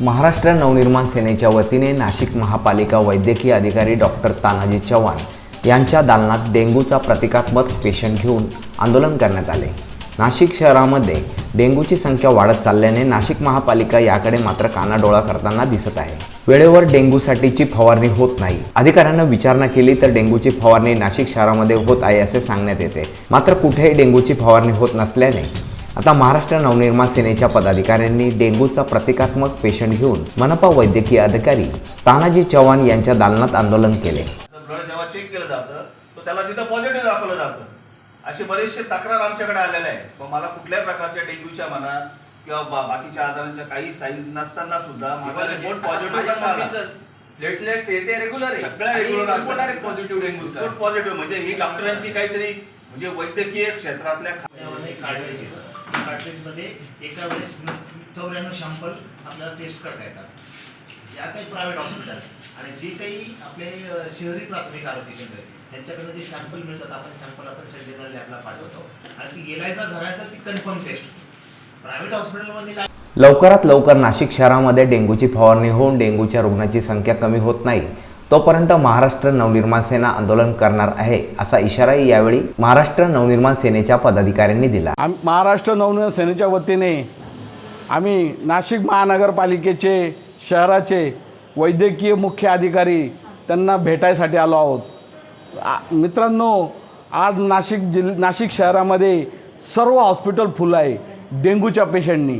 महाराष्ट्र नवनिर्माण सेनेच्या वतीने नाशिक महापालिका वैद्यकीय अधिकारी डॉक्टर तानाजी चव्हाण यांच्या दालनात डेंग्यूचा प्रतिकात्मक पेशंट घेऊन आंदोलन करण्यात आले. नाशिक शहरामध्ये डेंग्यूची संख्या वाढत चालल्याने नाशिक महापालिका याकडे मात्र कानाडोळा करताना दिसत आहे. वेळेवर डेंग्यूसाठीची फवारणी होत नाही. अधिकाऱ्यांना विचारणा केली तर डेंग्यूची फवारणी नाशिक शहरामध्ये होत आहे असे सांगण्यात येते. मात्र कुठेही डेंग्यूची फवारणी होत नसल्याने आता महाराष्ट्र नवनिर्माण सेनेच्या पदाधिकाऱ्यांनी डेंग्यूचा प्रतिकात्मक पेशंट घेऊन मनपा वैद्यकीय अधिकारी तानाजी चव्हाण यांच्या दालनात आंदोलन केले. ब्लड जेव्हा चेक केलं जातं तर त्याला तिथं पॉझिटिव्ह दाखवलं जातं. असे बरेचसे तक्रार आमच्याकडे आलेले आहे मग मला कुठल्याही प्रकारच्या डेंग्यूच्या म्हणा किंवा बाकीच्या आजारांच्या काही साईन नसताना सुद्धा माझा रिपोर्ट पॉझिटिव्ह कसा आला? प्लेटलेट ते रेग्युलर आहे. सगळ्या रेग्युलर पॉझिटिव्ह डेंग्यूचा. रिपोर्ट पॉझिटिव्ह म्हणजे ही डॉक्टरांची काहीतरी म्हणजे वैद्यकीय क्षेत्रातल्या खा- त्यामध्ये कार्टेजमध्ये एका वेळेस चौऱ्याण्णव शॅम्पल आपल्याला टेस्ट करता येतात. ज्या काही प्रायव्हेट हॉस्पिटल आणि जे काही आपले शहरी प्राथमिक आरोग्य केंद्र आहेत त्यांच्याकडनं जे सॅम्पल मिळतात आपण सॅम्पल आपण सेंट्रल लॅबला पाठवतो. आणि ती गेलायचा झाला तर ती कन्फर्म टेस्ट प्रायव्हेट हॉस्पिटलमध्ये काय लवकरात लवकर नाशिक शहरामध्ये डेंग्यूची फवारणी होऊन डेंग्यूच्या रुग्णाची संख्या कमी होत नाही. तोपर्यंत महाराष्ट्र नवनिर्माण सेना आंदोलन करणार आहे असा इशाराही यावेळी महाराष्ट्र नवनिर्माण सेनेच्या पदाधिकाऱ्यांनी दिला. महाराष्ट्र नवनिर्माण सेनेच्या वतीने आम्ही नाशिक महानगरपालिकेचे शहराचे वैद्यकीय मुख्य अधिकारी त्यांना भेटायसाठी आलो आहोत. आ- मित्रांनो आज नाशिक जिल नाशिक शहरामध्ये सर्व हॉस्पिटल फुल आहे डेंग्यूच्या पेशंटनी.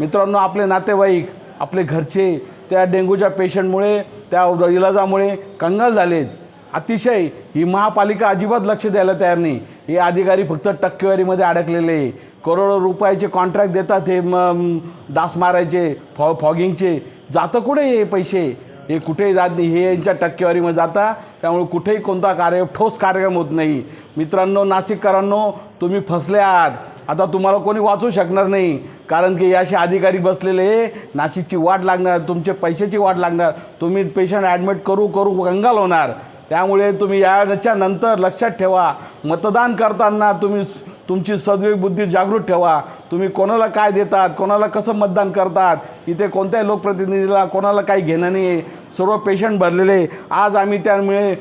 मित्रांनो आपले नातेवाईक आपले घरचे त्या डेंग्यूच्या पेशंटमुळे त्या इलाजामुळे कंगाल झालेत. अतिशय ही महापालिका अजिबात लक्ष द्यायला तयार नाही. हे अधिकारी फक्त टक्केवारीमध्ये अडकलेले आहे. करोडो रुपयाचे कॉन्ट्रॅक्ट देतात हे म- डास मारायचे फॉ फॉगिंगचे जातं कुठे हे पैसे? हे कुठेही जात नाही. हे यांच्या टक्केवारीमध्ये जाता. त्यामुळे कुठेही कोणता कार्य ठोस कार्यक्रम होत नाही. मित्रांनो नाशिककरांनो तुम्ही फसले आहात. आता तुम्हाला कोणी वाचू शकणार नाही. कारण की असे अधिकारी बसलेले नाशिकची वाट लागणार तुमचे पैशाची वाट लागणार. तुम्ही पेशंट ॲडमिट करू करू गंगाल होणार. त्यामुळे तुम्ही याच्या नंतर लक्षात ठेवा. मतदान करताना तुम्ही तुमची सद्विवेक बुद्धी जागृत ठेवा. तुम्ही कोणाला काय देतात कोणाला कसं मतदान करतात इथे कोणत्याही लोकप्रतिनिधीला कोणाला काही घेणं नाही आहे सर्व पेशंट भरलेले आज आम्ही त्यामुळे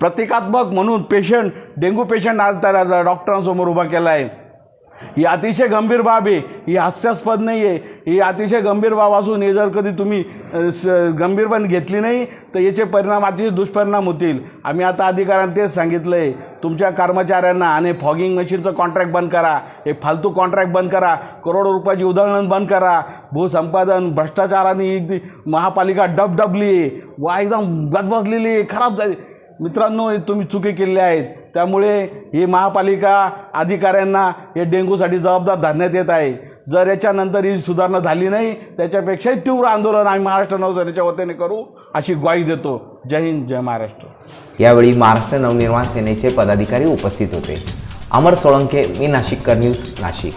प्रतिकात्मक म्हणून पेशंट डेंग्यू पेशंट आज त्या डॉक्टरांसमोर उभा केला आहे ही अतिशय गंभीर बाब आहे ही हास्यास्पद नाही आहे ही अतिशय गंभीर बाब असून हे जर कधी तुम्ही अ, स- गंभीरपणे घेतली नाही तर याचे परिणाम अतिशय दुष्परिणाम होतील. आम्ही आता अधिकाऱ्यांना तेच सांगितलं आहे तुमच्या कर्मचाऱ्यांना आणि फॉगिंग मशीनचं कॉन्ट्रॅक्ट बंद करा हे फालतू कॉन्ट्रॅक्ट बंद करा करोडो रुपयाची उधळण बंद करा. भूसंपादन भ्रष्टाचाराने महापालिका डबडबली आहे वा एकदम गजबजलेली आहे खराब झाली मित्रांनो हे तुम्ही चुकी केलेल्या आहेत. त्यामुळे ही महापालिका अधिकाऱ्यांना हे डेंग्यूसाठी जबाबदार धरण्यात येत आहे. जर याच्यानंतर ही सुधारणा झाली नाही त्याच्यापेक्षाही तीव्र आंदोलन आम्ही महाराष्ट्र नवसेनेच्या वतीने करू अशी ग्वाही देतो. जय हिंद जय महाराष्ट्र. यावेळी महाराष्ट्र नवनिर्माण सेनेचे पदाधिकारी उपस्थित होते. अमर सोळंके मी नाशिककर न्यूज नाशिक.